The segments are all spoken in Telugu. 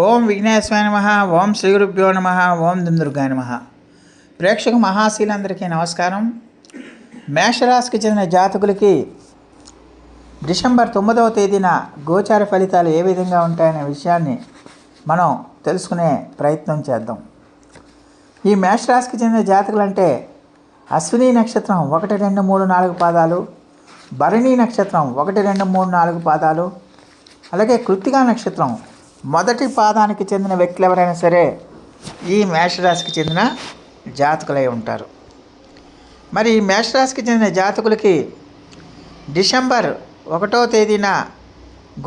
ఓం విఘ్నేశ్వర నమ ఓం శ్రీ గురుభ్యో నమ ఓం దుందుర్గాయ నమ. ప్రేక్షక మహాశీలందరికీ నమస్కారం. మేషరాశికి చెందిన జాతకులకి డిసెంబర్ తొమ్మిదవ తేదీన గోచార ఫలితాలు ఏ విధంగా ఉంటాయనే విషయాన్ని మనం తెలుసుకునే ప్రయత్నం చేద్దాం. ఈ మేషరాశికి చెందిన జాతకులు అంటే అశ్విని నక్షత్రం ఒకటి రెండు మూడు నాలుగు పాదాలు భరణి నక్షత్రం ఒకటి రెండు మూడు నాలుగు పాదాలు అలాగే కృత్తికా నక్షత్రం మొదటి పాదానికి చెందిన వ్యక్తులు ఎవరైనా సరే ఈ మేషరాశికి చెందిన జాతకులై ఉంటారు. మరి ఈ మేషరాశికి చెందిన జాతకులకి డిసెంబర్ ఒకటో తేదీన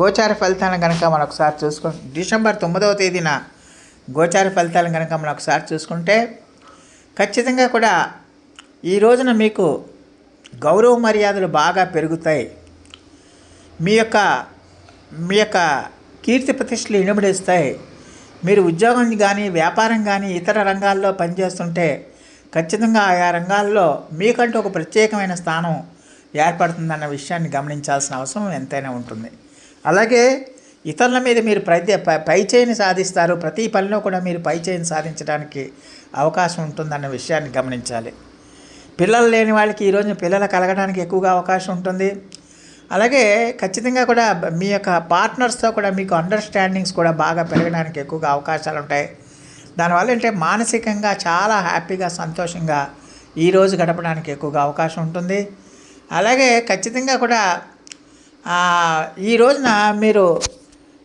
గోచార ఫలితాలను కనుక మనం ఒకసారి చూసుకు డిసెంబర్ తొమ్మిదవ తేదీన గోచార ఫలితాలను కనుక మనం ఒకసారి చూసుకుంటే ఖచ్చితంగా కూడా ఈ రోజున మీకు గౌరవ మర్యాదలు బాగా పెరుగుతాయి. మీ యొక్క మీ యొక్క కీర్తి ప్రతిష్టలు ఇనుమడిస్తాయి. మీరు ఉద్యోగం కానీ వ్యాపారం కానీ ఇతర రంగాల్లో పనిచేస్తుంటే ఖచ్చితంగా ఆయా రంగాల్లో మీకంటూ ఒక ప్రత్యేకమైన స్థానం ఏర్పడుతుందన్న విషయాన్ని గమనించాల్సిన అవసరం ఎంతైనా ఉంటుంది. అలాగే ఇతరుల మీద మీరు ప్రతి పై చేయిని సాధిస్తారు. ప్రతి పనిలో కూడా మీరు పై చేయిని సాధించడానికి అవకాశం ఉంటుందన్న విషయాన్ని గమనించాలి. పిల్లలు లేని వాళ్ళకి ఈరోజు పిల్లలు కలగడానికి ఎక్కువగా అవకాశం ఉంటుంది. అలాగే ఖచ్చితంగా కూడా మీ యొక్క పార్ట్నర్స్తో కూడా మీకు అండర్స్టాండింగ్స్ కూడా బాగా పెరగడానికి ఎక్కువగా అవకాశాలు ఉంటాయి. దానివల్ల అంటే మానసికంగా చాలా హ్యాపీగా సంతోషంగా ఈరోజు గడపడానికి ఎక్కువగా అవకాశం ఉంటుంది. అలాగే ఖచ్చితంగా కూడా ఈ రోజున మీరు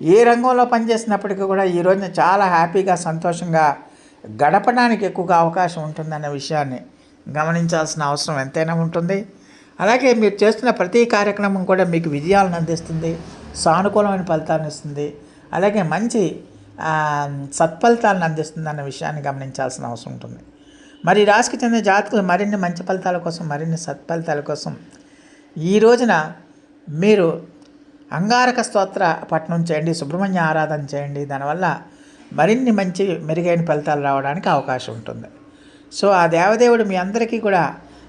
ఏ రంగంలో పనిచేసినప్పటికీ కూడా ఈ రోజున చాలా హ్యాపీగా సంతోషంగా గడపడానికి ఎక్కువగా అవకాశం ఉంటుందనే విషయాన్ని గమనించాల్సిన అవసరం ఎంతైనా ఉంటుంది. అలాగే మీరు చేస్తున్న ప్రతి కార్యక్రమం కూడా మీకు విజయాలను అందిస్తుంది సానుకూలమైన ఫలితాలను ఇస్తుంది అలాగే మంచి సత్ఫలితాలను అందిస్తుంది అన్న విషయాన్ని గమనించాల్సిన అవసరం ఉంటుంది. మరి రాశికి చెందిన జాతకులు మరిన్ని మంచి ఫలితాల కోసం మరిన్ని సత్ఫలితాల కోసం ఈ రోజున మీరు అంగారక స్తోత్ర పఠనం చేయండి సుబ్రహ్మణ్య ఆరాధన చేయండి. దానివల్ల మరిన్ని మంచి మెరుగైన ఫలితాలు రావడానికి అవకాశం ఉంటుంది. సో ఆ దేవదేవుడు మీ అందరికీ కూడా